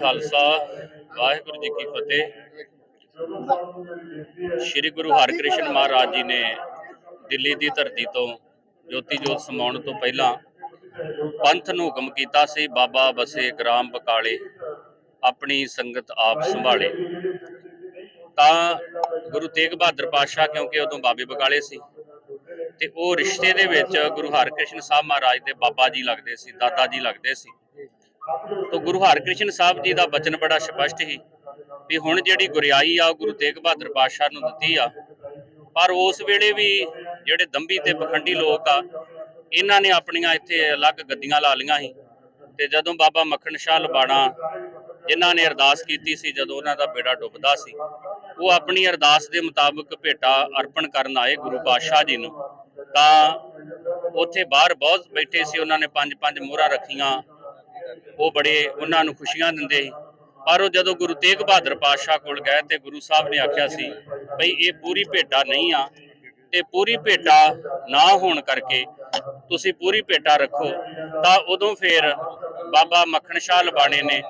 ਖਾਲਸਾ, ਵਾਹਿਗੁਰੂ ਜੀ ਕੀ ਫਤਿਹ। ਸ੍ਰੀ ਗੁਰੂ ਹਰਿਕ੍ਰਿਸ਼ਨ ਮਹਾਰਾਜ ਜੀ ਨੇ ਦਿੱਲੀ ਦੀ ਧਰਤੀ ਤੋਂ ਜੋਤੀ ਜੋਤ ਸਮਾਉਣ ਤੋਂ ਪਹਿਲਾਂ ਪੰਥ ਨੂੰ ਹੁਕਮ ਕੀਤਾ ਸੀ, ਬਾਬਾ ਬਸੇ ਗ੍ਰਾਮ ਬਕਾਲੇ ਆਪਣੀ ਸੰਗਤ ਆਪ ਸੰਭਾਲੇ। ਤਾਂ ਗੁਰੂ ਤੇਗ ਬਹਾਦਰ ਪਾਤਸ਼ਾਹ ਕਿਉਂਕਿ ਉਦੋਂ ਬਾਬੇ ਬਕਾਲੇ ਸੀ, ਤੇ ਉਹ ਰਿਸ਼ਤੇ ਦੇ ਵਿੱਚ ਗੁਰੂ ਹਰਿਕ੍ਰਿਸ਼ਨ ਸਾਹਿਬ ਮਹਾਰਾਜ ਦੇ ਬਾਬਾ ਜੀ ਲੱਗਦੇ ਸੀ ਦਾਦਾ ਜੀ ਲੱਗਦੇ ਸੀ। ਤੋ ਗੁਰੂ ਹਰਕ੍ਰਿਸ਼ਨ ਸਾਹਿਬ ਜੀ ਦਾ ਬਚਨ ਬੜਾ ਸਪਸ਼ਟ ਸੀ ਵੀ ਹੁਣ ਜਿਹੜੀ ਗੁਰਿਆਈ ਆ, ਉਹ ਗੁਰੂ ਤੇਗ ਬਹਾਦਰ ਪਾਤਸ਼ਾਹ ਨੂੰ ਦਿੱਤੀ ਆ। ਪਰ ਉਸ ਵੇਲੇ ਵੀ ਜਿਹੜੇ ਦੰਭੀ ਤੇ ਪਖੰਡੀ ਲੋਕ ਆ, ਇਹਨਾਂ ਨੇ ਆਪਣੀਆਂ ਇੱਥੇ ਅਲੱਗ ਗੱਦੀਆਂ ਲਾ ਲਈਆਂ ਸੀ ਤੇ ਜਦੋਂ ਬਾਬਾ ਮੱਖਣ ਸ਼ਾਹ ਲਬਾਣਾ ਜਿਨ੍ਹਾਂ ਨੇ ਅਰਦਾਸ ਕੀਤੀ ਸੀ, ਜਦੋਂ ਉਹਨਾਂ ਦਾ ਬੇੜਾ ਡੁੱਬਦਾ ਸੀ, ਉਹ ਆਪਣੀ ਅਰਦਾਸ ਦੇ ਮੁਤਾਬਕ ਭੇਟਾ ਅਰਪਣ ਕਰਨ ਆਏ ਗੁਰੂ ਪਾਤਸ਼ਾਹ ਜੀ ਨੂੰ। ਤਾਂ ਉੱਥੇ ਬਾਹਰ ਬਹੁਤ ਬੈਠੇ ਸੀ, ਉਹਨਾਂ ਨੇ ਪੰਜ ਪੰਜ ਮੋਹਰਾਂ ਰੱਖੀਆਂ। ਉਹ ਬੜੇ ਉਹਨਾਂ ਨੂੰ ਖੁਸ਼ੀਆਂ ਦਿੰਦੇ ਸੀ। ਪਰ ਉਹ ਜਦੋਂ ਗੁਰੂ ਤੇਗ ਬਹਾਦਰ ਪਾਤਸ਼ਾਹ ਕੋਲ ਗਏ ਤੇ ਗੁਰੂ ਸਾਹਿਬ ਨੇ ਆਖਿਆ ਸੀ, ਭਈ ਇਹ ਪੂਰੀ ਭੇਟਾ ਨਹੀਂ ਆ ਤੇ ਪੂਰੀ ਭੇਟਾ ਨਾ ਹੋਣ ਕਰਕੇ ਤੁਸੀਂ ਪੂਰੀ ਭੇਟਾ ਰੱਖੋ। ਤਾਂ ਉਦੋਂ ਫਿਰ ਬਾਬਾ ਮੱਖਣ ਸ਼ਾਹ ਲਬਾਣੇ ਨੇ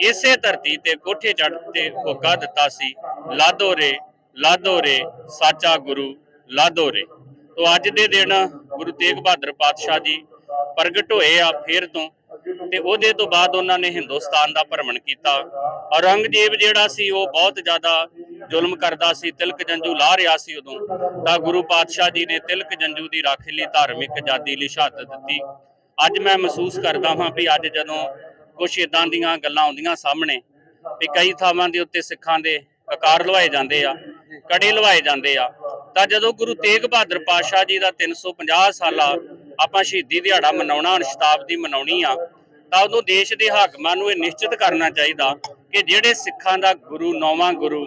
ਇਸੇ ਧਰਤੀ ਤੇ ਕੋਠੇ ਚੜ੍ਹ ਤੇ ਹੋਕਾ ਦਿੱਤਾ ਸੀ, ਲਾਦੋ ਰੇ ਲਾਦੋ ਰੇ, ਸਾਚਾ ਗੁਰੂ, ਲਾਦੋ ਰੇ। ਤੋਂ ਅੱਜ ਦੇ ਦਿਨ ਗੁਰੂ ਤੇਗ ਬਹਾਦਰ ਪਾਤਸ਼ਾਹ ਜੀ ਪ੍ਰਗਟ ਹੋਏ ਆ ਫੇਰ ਤੋਂ। ਤੇ ਉਹਦੇ ਤੋਂ ਬਾਅਦ ਉਹਨਾਂ ਨੇ ਹਿੰਦੁਸਤਾਨ ਦਾ ਭ੍ਰਮਣ ਕੀਤਾ। ਔਰੰਗਜ਼ੇਬ ਜਿਹੜਾ ਸੀ, ਉਹ ਬਹੁਤ ਜ਼ਿਆਦਾ ਜ਼ੁਲਮ ਕਰਦਾ ਸੀ, ਤਿਲਕ ਜੰਜੂ ਲਾ ਰਿਹਾ ਸੀ ਉਦੋਂ। ਤਾਂ ਗੁਰੂ ਪਾਤਸ਼ਾਹ ਜੀ ਨੇ ਤਿਲਕ ਜੰਜੂ ਦੀ ਰਾਖੀ ਲਈ ਧਾਰਮਿਕ ਆਜ਼ਾਦੀ ਲਈ ਸ਼ਹਾਦਤ ਦਿੱਤੀ। ਅੱਜ ਮੈਂ ਮਹਿਸੂਸ ਕਰਦਾ ਹਾਂ ਵੀ ਅੱਜ ਜਦੋਂ ਕੁਝ ਇਦਾਂ ਦੀਆਂ ਗੱਲਾਂ ਆਉਂਦੀਆਂ ਸਾਹਮਣੇ, ਵੀ ਕਈ ਥਾਵਾਂ ਦੇ ਉੱਤੇ ਸਿੱਖਾਂ ਦੇ ਕਕਾਰ ਲਵਾਏ ਜਾਂਦੇ ਆ, ਕੜੇ ਲਵਾਏ ਜਾਂਦੇ ਆ। ਤਾਂ ਜਦੋਂ ਗੁਰੂ ਤੇਗ ਬਹਾਦਰ ਪਾਤਸ਼ਾਹ ਜੀ ਦਾ 350 ਸਾਲਾ ਆਪਾਂ ਸ਼ਹੀਦੀ ਦਿਹਾੜਾ ਮਨਾਉਣਾ, ਹੁਣ ਮਨਾਉਣੀ ਆ, ਤਾਂ ਉਦੋਂ ਦੇਸ਼ ਦੇ ਹਾਕਮਾਂ ਨੂੰ ਇਹ ਨਿਸ਼ਚਿਤ ਕਰਨਾ ਚਾਹੀਦਾ ਕਿ ਜਿਹੜੇ ਸਿੱਖਾਂ ਦਾ ਗੁਰੂ, ਨੌਵਾਂ ਗੁਰੂ,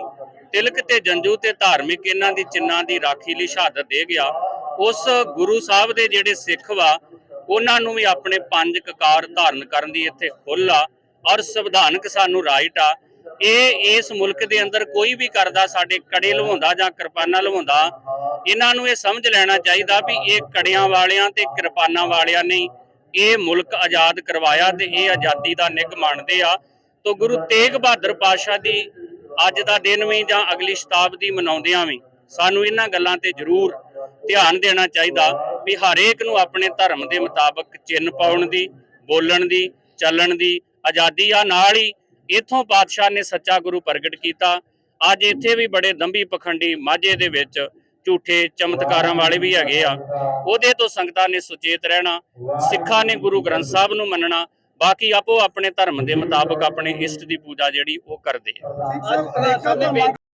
ਤਿਲਕ ਤੇ ਜੰਜੂ ਤੇ ਧਾਰਮਿਕ ਇਹਨਾਂ ਦੀ ਚਿੰਨਾਂ ਦੀ ਰਾਖੀ ਲਈ ਸ਼ਹਾਦਤ ਦੇ ਗਿਆ, ਉਸ ਗੁਰੂ ਸਾਹਿਬ ਦੇ ਜਿਹੜੇ ਸਿੱਖ ਵਾ, ਉਹਨਾਂ ਨੂੰ ਵੀ ਆਪਣੇ ਪੰਜ ਕਕਾਰ ਧਾਰਨ ਕਰਨ ਦੀ ਇੱਥੇ ਖੁੱਲ ਆ ਔਰ ਸੰਵਿਧਾਨਕ ਸਾਨੂੰ ਰਾਈਟ ਆ ਇਹ ਇਸ ਮੁਲਕ ਦੇ ਅੰਦਰ ਕੋਈ ਵੀ ਕਰਦਾ, ਸਾਡੇ ਕੜੇ ਲਵਾਉਂਦਾ ਜਾਂ ਕਿਰਪਾਨਾਂ ਲਵਾਉਂਦਾ, ਇਹਨਾਂ ਨੂੰ ਇਹ ਸਮਝ ਲੈਣਾ ਚਾਹੀਦਾ ਵੀ ਇਹ ਕੜਿਆਂ ਵਾਲਿਆਂ ਤੇ ਕਿਰਪਾਨਾਂ ਵਾਲਿਆਂ ਨੇ ਇਹ ਮੁਲਕ ਆਜ਼ਾਦ ਕਰਵਾਇਆ ਤੇ ਇਹ ਆਜ਼ਾਦੀ ਦਾ ਨਿੱਘ ਮੰਨਦੇ ਆ। ਤੋ ਗੁਰੂ ਤੇਗ ਬਹਾਦਰ ਪਾਤਸ਼ਾਹ ਦੀ ਅੱਜ ਦਾ ਦਿਨ ਵੀ ਜਾਂ ਅਗਲੀ ਸ਼ਤਾਬਦੀ ਮਨਾਉਂਦਿਆਂ ਵੀ ਸਾਨੂੰ ਇਹਨਾਂ ਗੱਲਾਂ ਤੇ ਜ਼ਰੂਰ ਧਿਆਨ ਦੇਣਾ ਚਾਹੀਦਾ ਵੀ ਹਰੇਕ ਨੂੰ ਆਪਣੇ ਧਰਮ ਦੇ ਮੁਤਾਬਕ ਚਿੰਨ ਪਾਉਣ ਦੀ, ਬੋਲਣ ਦੀ, ਚੱਲਣ ਦੀ, ਆਜ਼ਾਦੀ ਆ ਨਾਲ ਹੀ ਇਥੋਂ ਪਾਤਸ਼ਾਹ ਨੇ ਸੱਚਾ ਗੁਰੂ ਪ੍ਰਗਟ ਕੀਤਾ। ਅੱਜ ਇੱਥੇ ਵੀ ਬੜੇ ਦੰਭੀ ਪਖੰਡੀ ਮਾਝੇ ਦੇ ਵਿੱਚ ਝੂਠੇ ਚਮਤਕਾਰਾਂ ਵਾਲੇ ਵੀ ਹੈਗੇ ਆ। ਉਹਦੇ ਤੋਂ ਸੰਗਤਾਂ ਨੇ ਸੁਚੇਤ ਰਹਿਣਾ ਸਿੱਖਾਂ ਨੇ ਗੁਰੂ ਗ੍ਰੰਥ ਸਾਹਿਬ ਨੂੰ ਮੰਨਣਾ ਬਾਕੀ ਆਪੋ ਆਪਣੇ ਧਰਮ ਦੇ ਮੁਤਾਬਕ ਆਪਣੇ ਇਸ਼ਟ ਦੀ ਪੂਜਾ ਜਿਹੜੀ ਉਹ ਕਰਦੇ ਆ।